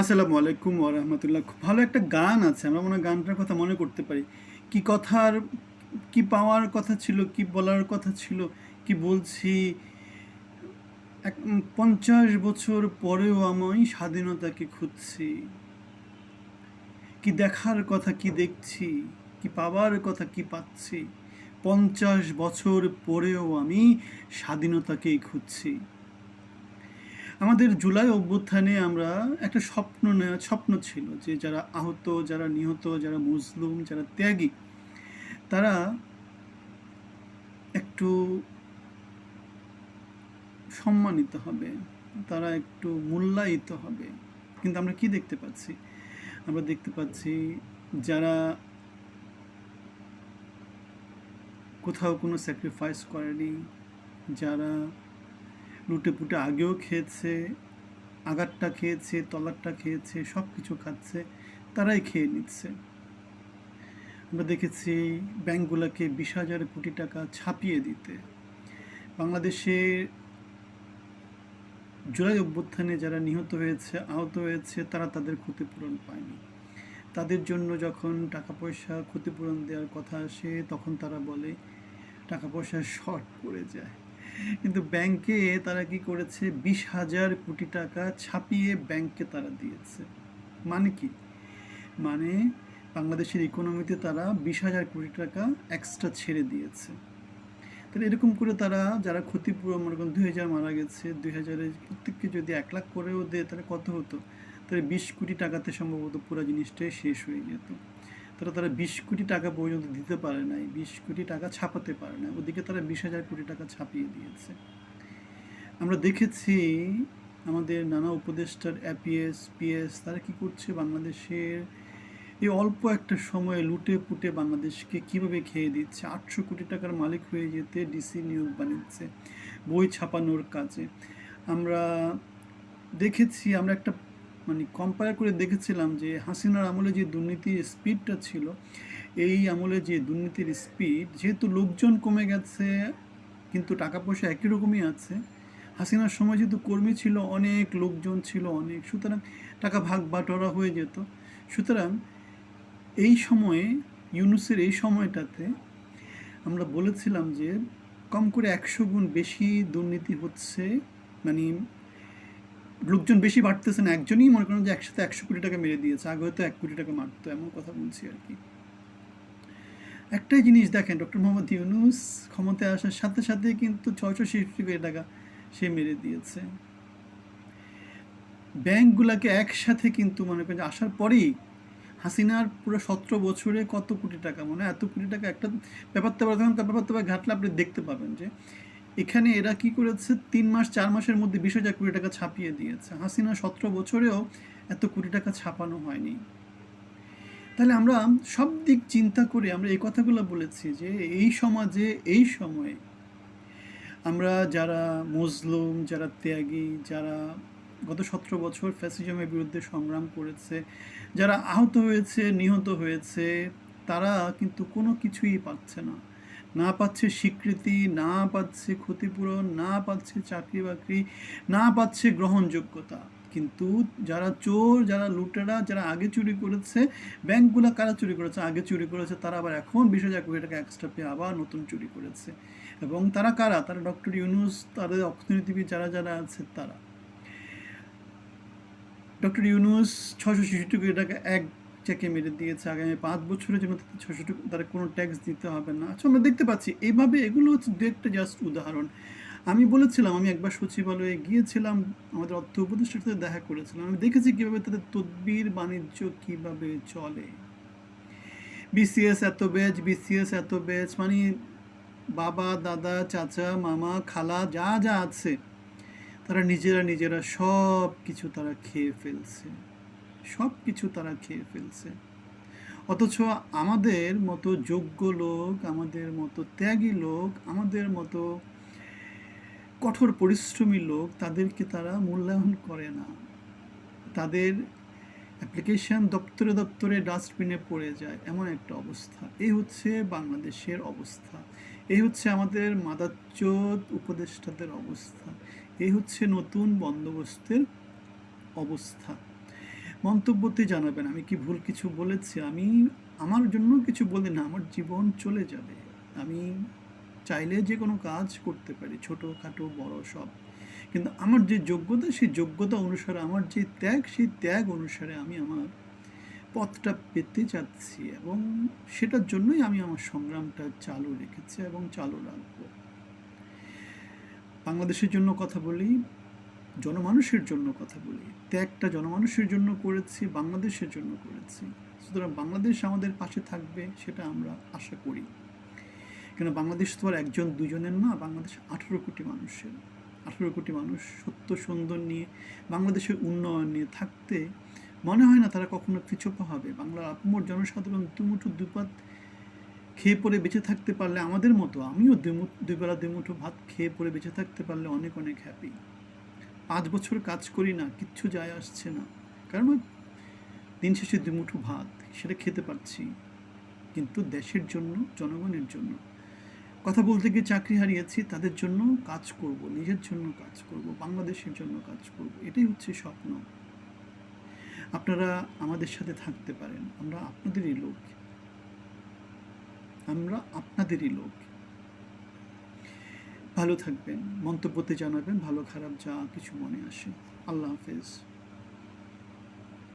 আসসালামু আলাইকুম ওরহমতুল্লাহ খুব ভালো একটা গান আছে, আমরা মনে হয় গানটার কথা মনে করতে পারি। কি কথার, কি পাওয়ার কথা ছিল, কি বলার কথা ছিল, কি বলছি? এক পঞ্চাশ বছর পরেও আমি স্বাধীনতাকে খুঁজছি। কি দেখার কথা কি দেখছি? কি পাওয়ার কথা কি পাচ্ছি? পঞ্চাশ বছর পরেও আমি স্বাধীনতাকেই খুঁজছি। আমাদের জুলাই অভ্যুত্থানে আমরা একটা স্বপ্ন স্বপ্ন ছিল যে যারা আহত, যারা নিহত, যারা মুসলুম, যারা ত্যাগী, তারা একটু সম্মানিত হবে, তারা একটু মূল্যায়িত হবে। কিন্তু আমরা কি দেখতে পাচ্ছি? আমরা দেখতে পাচ্ছি যারা কোথাও কোনো স্যাক্রিফাইস করেনি, যারা লুটে পুটে আগেও খেয়েছে, আগারটা খেয়েছে, তলারটা খেয়েছে সব কিছু খাচ্ছে, তারাই খেয়ে নিচ্ছে। আমরা দেখেছি ব্যাংকগুলোকে বিশ হাজার কোটি টাকা ছাপিয়ে দিতে। বাংলাদেশে জুলাই অভ্যুত্থানে যারা নিহত হয়েছে, আহত হয়েছে, তারা তাদের ক্ষতিপূরণ পায়নি। তাদের জন্য যখন টাকা পয়সা ক্ষতিপূরণ দেওয়ার কথা আসে, তখন তারা বলে টাকা পয়সা শর্ট পড়ে যায়। কিন্তু ব্যাংকে তারা কি করেছে? বিশ হাজার কোটি টাকা ছাপিয়ে ব্যাংকে তারা দিয়েছে। মানে কি? মানে বাংলাদেশের ইকোনমিতে তারা বিশ হাজার কোটি টাকা এক্সট্রা ছেড়ে দিয়েছে। তাহলে এরকম করে তারা, যারা ক্ষতিপূরণ, মনে করেন দুই হাজার মারা গেছে, দুই হাজারের প্রত্যেককে যদি এক লাখ করেও দেয়, তাহলে কত হতো? তাহলে বিশ কোটি টাকাতে সম্ভবত পুরো জিনিসটাই শেষ হয়ে যেত। তারা তারা বিশ কোটি টাকা পর্যন্ত দিতে পারে নাই, বিশ কোটি টাকা ছাপাতে পারে না ওদিকে তারা বিশ হাজার কোটি টাকা ছাপিয়ে দিয়েছে। আমরা দেখেছি আমাদের নানা উপদেষ্টার অ্যাপিএস, পিএস, তারা কি করছে বাংলাদেশের এই অল্প একটা সময়ে লুটে পুটে বাংলাদেশকে কীভাবে খেয়ে দিচ্ছে? আটশো কোটি টাকার মালিক হয়ে যেতে ডিসি নিয়োগ বানিয়েছে, বই ছাপানোর কাজে। আমরা দেখেছি, আমরা একটা মানে কম্পেয়ার করে দেখেছিলাম যে হাসিনার আমলে যে দুর্নীতির স্পিডটা ছিল, এই আমলে যে দুর্নীতির স্পিড যেহেতু লোকজন কমে গেছে, কিন্তু টাকা পয়সা একই রকমই আছে, হাসিনার সময় যেহেতু কর্মী ছিল, অনেক লোকজন ছিল, অনেক, সুতরাং টাকা ভাগ বাটোয়ারা হয়ে যেত। সুতরাং এই সময়ে, ইউনুসের এই সময়টাতে আমরা বলেছিলাম যে কম করে একশো গুণ বেশি দুর্নীতি হচ্ছে মানে লোকজন বেশি বাড়তেছে না, একজনই মনে করেন যে একসাথে একশো কোটি টাকা মেরে দিয়েছে, আগে হয়তো এক কোটি টাকা মারতো, এমন কথা বলছি আর কি। একটাই জিনিস দেখেন, ডক্টর মোহাম্মদ ইউনুস ক্ষমতায় আসার সাথে সাথে কিন্তু ছয়শো ছেষট্টি কোটি টাকা সে মেরে দিয়েছে। ব্যাংকগুলোকে একসাথে কিন্তু মনে করেন আসার পরেই হাসিনার পুরো সতেরো বছরে কত কোটি টাকা মানে এত কোটি টাকা একটা ব্যাপার তো ব্যাপার তো ঘাটলে আপনি দেখতে পাবেন যে এখানে এরা কি করেছে? তিন মাস, চার মাসের মধ্যে বিশ হাজার কোটি টাকা ছাপিয়ে দিয়েছে। হাসিনা সতেরো বছরেও এত কোটি টাকা ছাপানো হয়নি। তাহলে আমরা সব দিক চিন্তা করে আমরা এই কথাগুলো বলেছি যে এই সমাজে, এই সময়ে আমরা যারা মুসলিম, যারা ত্যাগী, যারা গত সতেরো বছর ফ্যাসিজমের বিরুদ্ধে সংগ্রাম করেছে, যারা আহত হয়েছে, নিহত হয়েছে, তারা কিন্তু কোনো কিছুই পাচ্ছে না। না পাচ্ছে স্বীকৃতি, না পাচ্ছে ক্ষতিপূরণ, না পাচ্ছে চাকরি বাকরি, না পাচ্ছে গ্রহণযোগ্যতা। কিন্তু যারা চোর, যারা লুটেরা, যারা আগে চুরি করেছে, ব্যাংকগুলো কারা চুরি করেছে, আগে চুরি করেছে, তারা আবার এখন বিশ হাজার কোটি টাকা এক্সট্রা পেয়ে আবার নতুন চুরি করেছে। এবং তারা কারা? তারা ডক্টর ইউনুস, তাদের অর্থনীতিবিদ যারা যারা আছে, তারা। ডক্টর ইউনুস ছশো ছেষট্টি কোটি টাকা এক চেকে মেরে দিয়েছে আগামী পাঁচ বছরের জন্য তাদের ছশো তারা কোনো ট্যাক্স দিতে হবে না। আচ্ছা আমরা দেখতে পাচ্ছি এইভাবে এগুলো হচ্ছে দু একটা জাস্ট উদাহরণ। আমি বলেছিলাম, আমি একবার সচিবালয়ে গিয়েছিলাম, আমাদের অর্থ উপদেষ্টার সাথে দেখা করেছিলাম। আমি দেখেছি কীভাবে তাদের তদবির বাণিজ্য কীভাবে চলে। বিসিএস এত ব্যাচ বিসিএস এত ব্যাচ মানে বাবা, দাদা, চাচা, মামা, খালা, যা যা আছে, তারা নিজেরা নিজেরা সব কিছু তারা খেয়ে ফেলছে। সব কিছু তারা খেয়ে ফেলছে। অথচ আমাদের মতো যোগ্য লোক, আমাদের মতো ত্যাগী লোক, আমাদের মতো কঠোর পরিশ্রমী লোক তাদেরকে তারা মূল্যায়ন করে না। তাদের অ্যাপ্লিকেশন দপ্তরে দপ্তরে ডাস্টবিনে পড়ে যায়, এমন একটা অবস্থা। এই হচ্ছে বাংলাদেশের অবস্থা। এই হচ্ছে আমাদের মাদাচ্চোদ উপদেষ্টাদের অবস্থা। এই হচ্ছে নতুন বন্দোবস্তের অবস্থা। মন্তব্যতে জানাবেন। আমি কি ভুল কিছু বলেছি? আমি আমার জন্য কিছু বলি না, আমার জীবন চলে যাবে। আমি চাইলে যে কোনো কাজ করতে পারি ছোটো খাটো বড় সব। কিন্তু আমার যে যোগ্যতা, সেই যোগ্যতা অনুসারে, আমার যে ত্যাগ, সেই ত্যাগ অনুসারে আমি আমার পথটা পেতে চাচ্ছি এবং সেটার জন্যই আমি আমার সংগ্রামটা চালু রেখেছি এবং চালু রাখব। বাংলাদেশের জন্য কথা বলি জনমানুষের জন্য কথা বলি। ত্যাগটা জনমানুষের জন্য করেছি, বাংলাদেশের জন্য করেছি। সুতরাং বাংলাদেশ আমাদের পাশে থাকবে সেটা আমরা আশা করি। কেন বাংলাদেশ তো আর একজন, দুজনের না, বাংলাদেশ আঠেরো কোটি মানুষের। আঠেরো কোটি মানুষ সত্য, সুন্দর নিয়ে, বাংলাদেশের উন্নয়ন নিয়ে থাকতে মনে হয় না তারা কখনো পিছপা হবে। বাংলার আপমর জনসাধারণ দুমুঠো দুপাত খেয়ে পরে বেঁচে থাকতে পারলে আমাদের মতো, আমিও দুবেলা দুমুঠো ভাত খেয়ে পরে বেঁচে থাকতে পারলে অনেক অনেক হ্যাপি পাঁচ বছর কাজ করি না, কিচ্ছু যায় আসছে না। কারণ ওই দিন শেষে দুমুঠো ভাত, সেটা খেতে পারছি। কিন্তু দেশের জন্য, জনগণের জন্য, কথা বলতে গিয়ে চাকরি হারিয়েছি, তাদের জন্য কাজ করব, নিজের জন্য কাজ করব, বাংলাদেশের জন্য কাজ করব, এটাই হচ্ছে স্বপ্ন। আপনারা আমাদের সাথে থাকতে পারেন, আমরা আপনাদেরই লোক। আমরা আপনাদেরই লোক। ভালো থাকবেন মন্তব্যতে জানাবেন ভালো খারাপ যা কিছু মনে আসে। আল্লাহ হাফেজ।